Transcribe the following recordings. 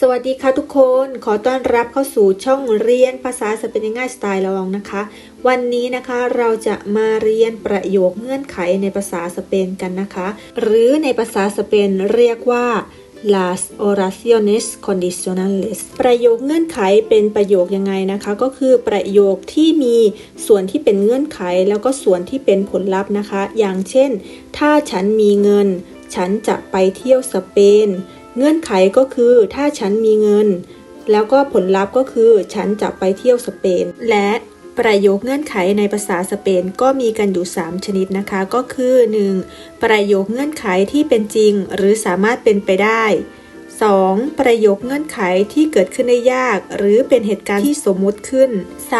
สวัสดีค่ะทุกคน ขอต้อนรับเข้าสู่ช่องเรียนภาษาสเปนง่ายสไตล์ลองนะคะ วันนี้นะคะเราจะมาเรียนประโยคเงื่อนไขในภาษาสเปนกันนะคะ หรือในภาษาสเปนเรียกว่า las oraciones condicionales ประโยคเงื่อนไขเป็นประโยคยังไงนะคะ ก็คือประโยคที่มีส่วนที่เป็นเงื่อนไข แล้วก็ส่วนที่เป็นผลลัพธ์นะคะ อย่างเช่น ถ้าฉันมีเงิน ฉันจะไปเที่ยวสเปน เงื่อนไขก็คือถ้าฉันมีเงิน แล้วก็ผลลัพธ์ก็คือฉันจะไปเที่ยวสเปน และประโยคเงื่อนไขในภาษาสเปนก็มีกันอยู่ 3 ชนิดนะคะ ก็คือ 1. ประโยคเงื่อนไขที่เป็นจริง หรือสามารถเป็นไปได้ 2. ประโยคเงื่อนไขที่เกิดขึ้นได้ยาก หรือเป็นเหตุการณ์ที่สมมุติขึ้น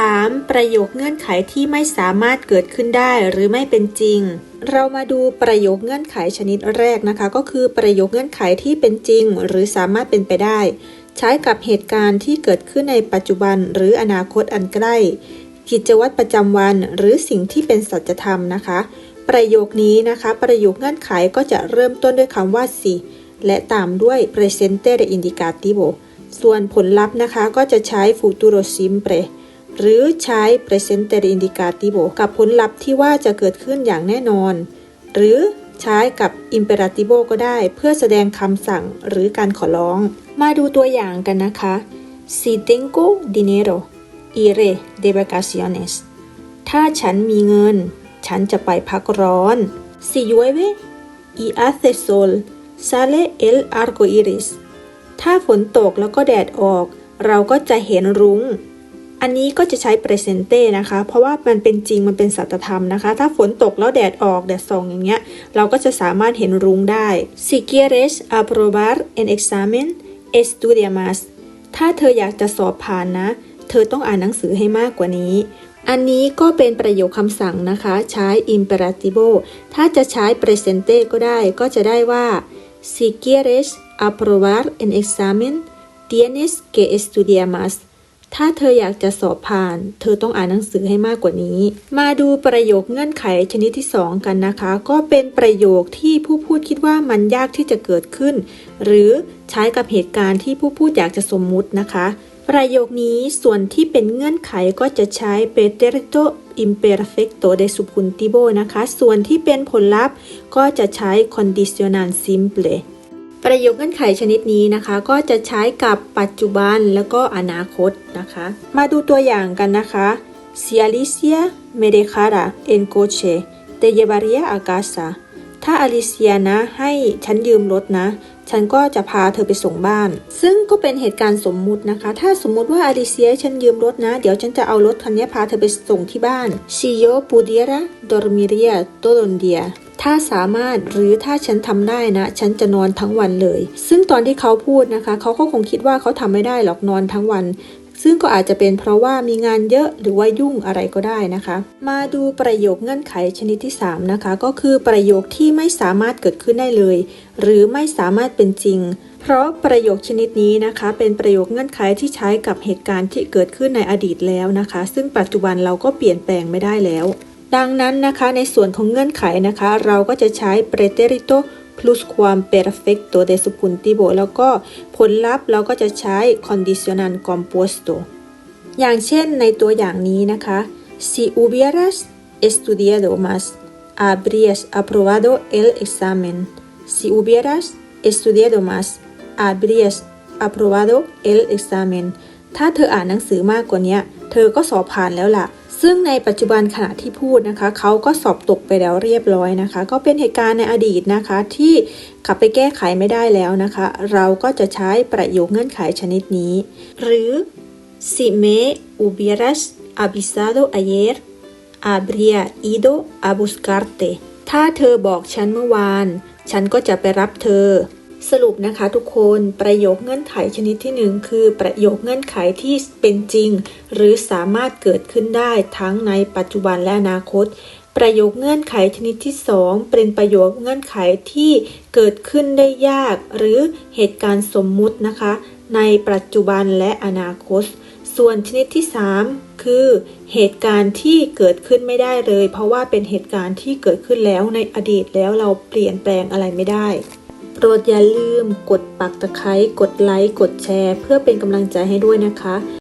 3. ประโยคเงื่อนไขที่ไม่สามารถเกิดขึ้นได้หรือไม่เป็นจริง เรามาดูประโยคเงื่อนไขชนิดแรกนะคะ ก็คือประโยคเงื่อนไขที่เป็นจริง หรือสามารถเป็นไปได้ ใช้กับเหตุการณ์ที่เกิดขึ้นในปัจจุบัน หรืออนาคตอันใกล้ กิจวัตรประจำวัน หรือสิ่งที่เป็นสัจธรรมนะคะ ประโยคนี้นะคะ ประโยคเงื่อนไขก็จะเริ่มต้นด้วยคำว่าสิ และตามด้วย presente de indicativo ส่วนผลลัพธ์นะคะก็จะใช้ futuro simple หรือใช้ presente de indicativo กับผลลัพธ์ที่ว่าจะเกิดขึ้นอย่างแน่นอน หรือใช้กับ imperativo ก็ได้เพื่อแสดงคำสั่งหรือการขอร้อง มาดูตัวอย่างกันนะคะ si tengo dinero iré de vacaciones ถ้าฉันมีเงิน ฉันจะไปพักร้อน si llueve y hace sol sale el arco iris ถ้าฝนตกแล้วก็แดดออก เราก็จะเห็นรุง้ง อันนี้ก็จะใช้ presente นะคะ เพราะว่ามันเป็นจริงมันเป็นสัจธรรมนะคะ ถ้าฝนตกแล้วแดดออกแดดส่องอย่างเงี้ย เราก็จะสามารถเห็นรุ้งได้ si quieres aprobar en examen estudia más ถ้าเธออยากจะสอบผ่านนะ เธอต้องอ่านหนังสือให้มากกว่านี้อันนี้ก็เป็นประโยคคำสั่งนะคะ ใช้ imperativo ถ้าจะใช้ presente ก็ได้ ก็จะได้ว่า si quieres aprobar en examen tienes que estudiar más ถ้าเธออยากจะสอบผ่าน เธอต้องอ่านหนังสือให้มากกว่านี้ มาดูประโยคเงื่อนไขชนิดที่ 2 กันนะคะ ก็เป็นประโยคที่ผู้พูดคิดว่ามันยากที่จะเกิดขึ้น หรือใช้กับเหตุการณ์ที่ผู้พูดอยากจะสมมุตินะคะ ประโยคนี้ส่วนที่เป็นเงื่อนไขก็จะใช้ pretérito imperfecto de subjuntivo นะคะ ส่วนที่เป็นผลลัพธ์ก็จะใช้ conditional simple ประโยคเงื่อนไขชนิดนี้นะคะ ก็จะใช้กับปัจจุบันแล้วก็อนาคตนะคะ มาดูตัวอย่างกันนะคะ si Alicia me dejara en coche te llevaría a casa ถ้าอลิเซียนะให้ฉันยืมรถนะ ฉันก็จะพาเธอไปส่งบ้าน ซึ่งก็เป็นเหตุการณ์สมมุตินะคะ ถ้าสมมุติว่าอลิเซียฉันยืมรถนะ เดี๋ยวฉันจะเอารถคันนี้พาเธอไปส่งที่บ้านซิโยปูเดียระดอร์มิเรียโตโลนเดียถ้าสามารถหรือถ้าฉันทำได้นะ ฉันจะนอนทั้งวันเลย ซึ่งตอนที่เขาพูดนะคะ เขาก็คงคิดว่าเขาทำไม่ได้หรอกนอนทั้งวัน ซึ่งก็อาจจะเป็นเพราะว่ามีงานเยอะหรือว่ายุ่งอะไรก็ได้นะคะ มาดูประโยคเงื่อนไขชนิดที่ 3 นะคะ ก็คือประโยคที่ไม่สามารถเกิดขึ้นได้เลย หรือไม่สามารถเป็นจริง เพราะประโยคชนิดนี้นะคะ เป็นประโยคเงื่อนไขที่ใช้กับเหตุการณ์ที่เกิดขึ้นในอดีตแล้วนะคะ ซึ่งปัจจุบันเราก็เปลี่ยนแปลงไม่ได้แล้ว ดังนั้นนะคะในส่วนของเงื่อนไขนะคะ เราก็จะใช้ pretérito plus ความ perfecto de subjuntivo แล้วก็ผลลัพธ์เราก็จะใช้ condicional compuesto อย่างเช่นในตัวอย่างนี้นะคะ si hubieras estudiado más habrías aprobado el examen si hubieras estudiado más habrías aprobado el examen ถ้าเธออ่านหนังสือมากกว่านี้ เธอก็สอบผ่านแล้วล่ะ ซึ่งในปัจจุบันขณะที่พูดนะคะ เขาก็สอบตกไปแล้วเรียบร้อยนะคะ ก็เป็นเหตุการณ์ในอดีตนะคะ ที่กลับไปแก้ไขไม่ได้แล้วนะคะ เราก็จะใช้ประโยคเงื่อนไขชนิดนี้ หรือ si me hubieras avisado ayer habría ido a buscarte ถ้าเธอบอกฉันเมื่อวาน ฉันก็จะไปรับเธอ สรุปนะคะทุกคนประโยคเงื่อนไขชนิดที่หนึ่งคือประโยคเงื่อนไขที่เป็นจริง หรือสามารถเกิดขึ้นได้ทั้งในปัจจุบันและอนาคต ประโยคเงื่อนไขชนิดที่สองเป็นประโยคเงื่อนไขที่เกิดขึ้นได้ยาก หรือเหตุการณ์สมมุตินะคะ ในปัจจุบันและอนาคต ส่วนชนิดที่ 3 คือเหตุการณ์ที่เกิดขึ้นไม่ได้เลย เพราะว่าเป็นเหตุการณ์ที่เกิดขึ้นแล้วในอดีตแล้วเราเปลี่ยนแปลงอะไรไม่ได้ โปรดอย่าลืมกดปักตะไคร้ กดไลค์ กดแชร์ เพื่อเป็นกำลังใจให้ด้วยนะคะ